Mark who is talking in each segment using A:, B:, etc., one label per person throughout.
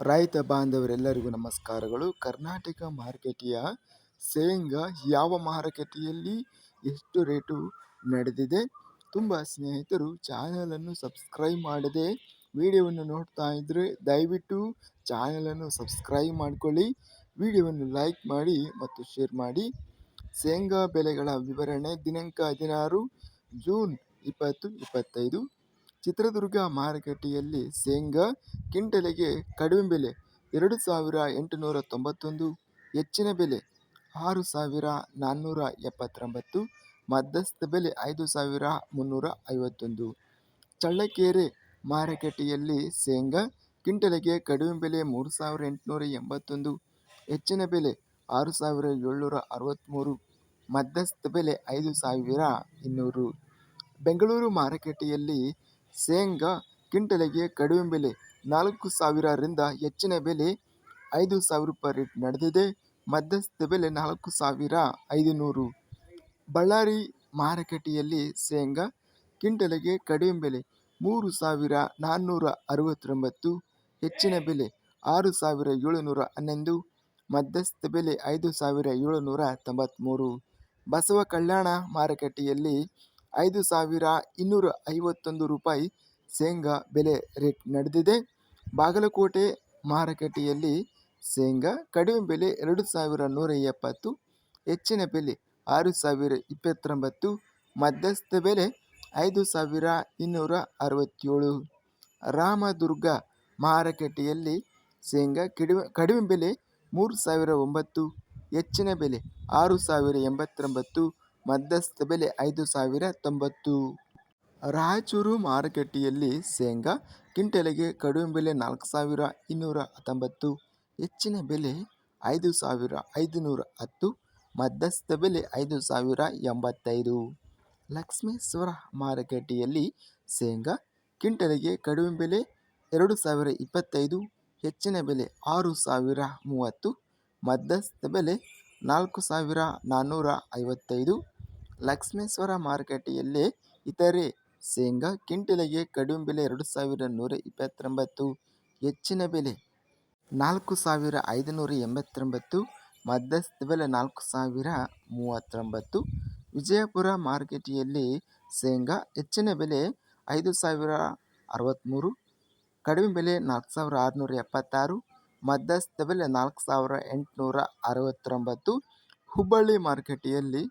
A: ರೈತ ಬಾಂಧವರೆಲ್ಲರಿಗೂ ನಮಸ್ಕಾರಗಳು. ಕರ್ನಾಟಕ ಮಾರುಕಟ್ಟೆಯ ಶೇಂಗಾ ಯಾವ ಮಾರುಕಟ್ಟೆಯಲ್ಲಿ ಎಷ್ಟು ರೇಟು ನಡೆದಿದೆ ತುಂಬ ಸ್ನೇಹಿತರು ಚಾನಲನ್ನು ಸಬ್ಸ್ಕ್ರೈಬ್ ಮಾಡದೆ ವಿಡಿಯೋವನ್ನು ನೋಡ್ತಾ ಇದ್ದರೆ ದಯವಿಟ್ಟು ಚಾನಲನ್ನು ಸಬ್ಸ್ಕ್ರೈಬ್ ಮಾಡಿಕೊಳ್ಳಿ. ವಿಡಿಯೋವನ್ನು ಲೈಕ್ ಮಾಡಿ ಮತ್ತು ಶೇರ್ ಮಾಡಿ. ಶೇಂಗಾ ಬೆಲೆಗಳ ವಿವರಣೆ ದಿನಾಂಕ ಹದಿನಾರು ಜೂನ್ ಇಪ್ಪತ್ತು ಇಪ್ಪತ್ತೈದು. ಚಿತ್ರದುರ್ಗ ಮಾರುಕಟ್ಟೆಯಲ್ಲಿ ಶೇಂಗಾ ಕ್ವಿಂಟಲಿಗೆ ಕಡಿಮೆ ಬೆಲೆ ಎರಡು ಸಾವಿರ ಎಂಟುನೂರ ತೊಂಬತ್ತೊಂದು, ಹೆಚ್ಚಿನ ಬೆಲೆ ಆರು ಸಾವಿರ ನಾನ್ನೂರ ಎಪ್ಪತ್ತೊಂಬತ್ತು, ಮಧ್ಯಸ್ಥ ಬೆಲೆ ಐದು ಸಾವಿರ ಮುನ್ನೂರ ಐವತ್ತೊಂದು. ಚಳ್ಳಕೆರೆ ಮಾರುಕಟ್ಟೆಯಲ್ಲಿ ಶೇಂಗಾ ಕ್ವಿಂಟಲಿಗೆ ಕಡಿಮೆ ಬೆಲೆ ಮೂರು ಸಾವಿರ ಎಂಟುನೂರ ಎಂಬತ್ತೊಂದು, ಹೆಚ್ಚಿನ ಬೆಲೆ ಆರು ಸಾವಿರ ಏಳ್ನೂರ ಅರವತ್ತ್ಮೂರು ಮಧ್ಯಸ್ಥ ಬೆಲೆ ಐದು ಸಾವಿರ ಇನ್ನೂರು. ಬೆಂಗಳೂರು ಮಾರುಕಟ್ಟೆಯಲ್ಲಿ ಶೇಂಗಾ ಕ್ವಿಂಟಲಿಗೆ ಕಡಿಮೆ ಬೆಲೆ ನಾಲ್ಕು ಸಾವಿರರಿಂದ ಹೆಚ್ಚಿನ ಬೆಲೆ ಐದು ಸಾವಿರ ರೂಪಾಯಿ ರೇಟ್ ನಡೆದಿದೆ. ಮಧ್ಯಸ್ಥ ಬೆಲೆ ನಾಲ್ಕು ಸಾವಿರ ಐದುನೂರು. ಬಳ್ಳಾರಿ ಮಾರುಕಟ್ಟೆಯಲ್ಲಿ ಶೇಂಗಾ ಕ್ವಿಂಟಲಿಗೆ ಕಡಿಮೆ ಬೆಲೆ ಮೂರು ಸಾವಿರ ನಾನ್ನೂರ ಅರವತ್ತೊಂಬತ್ತು, ಹೆಚ್ಚಿನ ಬೆಲೆ ಆರು ಸಾವಿರ ಏಳುನೂರ ಹನ್ನೊಂದು, ಮಧ್ಯಸ್ಥ ಬೆಲೆ ಐದು ಸಾವಿರ ಏಳುನೂರ ತೊಂಬತ್ತ್ಮೂರು ಬಸವ ಕಲ್ಯಾಣ ಮಾರುಕಟ್ಟೆಯಲ್ಲಿ ಐದು ಸಾವಿರ ಇನ್ನೂರ ಐವತ್ತೊಂದು ರೂಪಾಯಿ ಶೇಂಗಾ ಬೆಲೆ ರೇಟ್ ನಡೆದಿದೆ. ಬಾಗಲಕೋಟೆ ಮಾರುಕಟ್ಟೆಯಲ್ಲಿ ಶೇಂಗಾ ಕಡಿಮೆ ಬೆಲೆ ಎರಡು ಸಾವಿರ ನೂರ ಎಪ್ಪತ್ತು, ಹೆಚ್ಚಿನ ಬೆಲೆ ಆರು ಸಾವಿರ ಇಪ್ಪತ್ತೊಂಬತ್ತು, ಮಧ್ಯಸ್ಥ ಬೆಲೆ ಐದು ಸಾವಿರ ಇನ್ನೂರ ಅರವತ್ತೇಳು. ರಾಮದುರ್ಗ ಮಾರುಕಟ್ಟೆಯಲ್ಲಿ ಶೇಂಗಾ ಕಡಿಮೆ ಕಡಿಮೆ ಬೆಲೆ ಮೂರು ಸಾವಿರ ಒಂಬತ್ತು, ಹೆಚ್ಚಿನ ಬೆಲೆ ಆರು ಸಾವಿರ ಎಂಬತ್ತೊಂಬತ್ತು ಮಧ್ಯಸ್ಥ ಬೆಲೆ ಐದು ಸಾವಿರ ತೊಂಬತ್ತು. ರಾಯಚೂರು ಮಾರುಕಟ್ಟೆಯಲ್ಲಿ ಶೇಂಗಾ ಕ್ವಿಂಟಲಿಗೆ ಕಡಿಮೆ ಬೆಲೆ ನಾಲ್ಕು ಸಾವಿರ ಇನ್ನೂರ ಹತ್ತೊಂಬತ್ತು ಹೆಚ್ಚಿನ ಬೆಲೆ ಐದು ಸಾವಿರ ಐದುನೂರ ಹತ್ತು. ಮಧ್ಯಸ್ಥ ಬೆಲೆ ಐದು ಸಾವಿರ ಎಂಬತ್ತೈದು. ಲಕ್ಷ್ಮೇಶ್ವರ ಮಾರುಕಟ್ಟೆಯಲ್ಲಿ ಶೇಂಗಾ ಕ್ವಿಂಟಲಿಗೆ ಕಡಿಮೆ ಬೆಲೆ ಎರಡು ಸಾವಿರ ಇಪ್ಪತ್ತೈದು. ಹೆಚ್ಚಿನ ಬೆಲೆ ಆರು ಸಾವಿರ ಮೂವತ್ತು. ಮಧ್ಯಸ್ಥ ಬೆಲೆ ನಾಲ್ಕು ಸಾವಿರ ನಾನ್ನೂರ ಐವತ್ತೈದು. ಲಕ್ಷ್ಮೇಶ್ವರ ಮಾರುಕಟ್ಟೆಯಲ್ಲಿ ಇತರೆ ಶೇಂಗಾ ಕಿಂಟಲಿಗೆ ಕಡಿಮೆ ಬೆಲೆ ಎರಡು ಸಾವಿರ ನೂರ ಇಪ್ಪತ್ತೊಂಬತ್ತು, ಹೆಚ್ಚಿನ ಬೆಲೆ ನಾಲ್ಕು ಸಾವಿರ ಐದುನೂರ ಎಂಬತ್ತೊಂಬತ್ತು, ಮಧ್ಯಸ್ಥ ಬೆಲೆ ನಾಲ್ಕು ಸಾವಿರ ಮೂವತ್ತೊಂಬತ್ತು. ವಿಜಯಪುರ ಮಾರುಕಟ್ಟೆಯಲ್ಲಿ ಶೇಂಗಾ ಹೆಚ್ಚಿನ ಬೆಲೆ ಐದು ಸಾವಿರ ಅರವತ್ತ್ಮೂರು ಕಡಿಮೆ ಬೆಲೆ ನಾಲ್ಕು ಸಾವಿರ ಆರುನೂರ ಎಪ್ಪತ್ತಾರು, ಮಧ್ಯಸ್ಥ ಬೆಲೆ ನಾಲ್ಕು ಸಾವಿರ ಎಂಟುನೂರ ಅರವತ್ತೊಂಬತ್ತು. ಹುಬ್ಬಳ್ಳಿ ಮಾರುಕಟ್ಟೆಯಲ್ಲಿ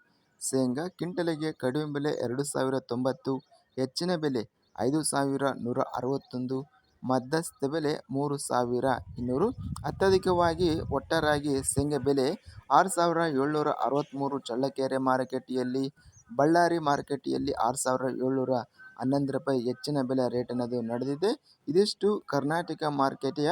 A: ಶೇಂಗಾ ಕ್ವಿಂಟಲಿಗೆ ಕಡಿಮೆ ಬೆಲೆ ಎರಡು ಸಾವಿರ ತೊಂಬತ್ತು, ಹೆಚ್ಚಿನ ಬೆಲೆ ಐದು ಸಾವಿರ ನೂರ ಅರವತ್ತೊಂದು, ಮಧ್ಯಸ್ಥ ಬೆಲೆ ಮೂರು ಸಾವಿರ ಇನ್ನೂರು. ಅತ್ಯಧಿಕವಾಗಿ ಒಟ್ಟಾರಾಗಿ ಶೇಂಗಾ ಬೆಲೆ ಆರು ಸಾವಿರ ಏಳ್ನೂರ ಅರವತ್ತ್ಮೂರು ಚಳ್ಳಕೆರೆ ಮಾರುಕಟ್ಟೆಯಲ್ಲಿ, ಬಳ್ಳಾರಿ ಮಾರುಕಟ್ಟೆಯಲ್ಲಿ ಆರು ಸಾವಿರ ಏಳ್ನೂರ ಹನ್ನೊಂದು ರೂಪಾಯಿ ಹೆಚ್ಚಿನ ಬೆಲೆ ರೇಟ್ ಅನ್ನೋದು ನಡೆದಿದೆ. ಇದಿಷ್ಟು ಕರ್ನಾಟಕ ಮಾರುಕಟ್ಟೆಯ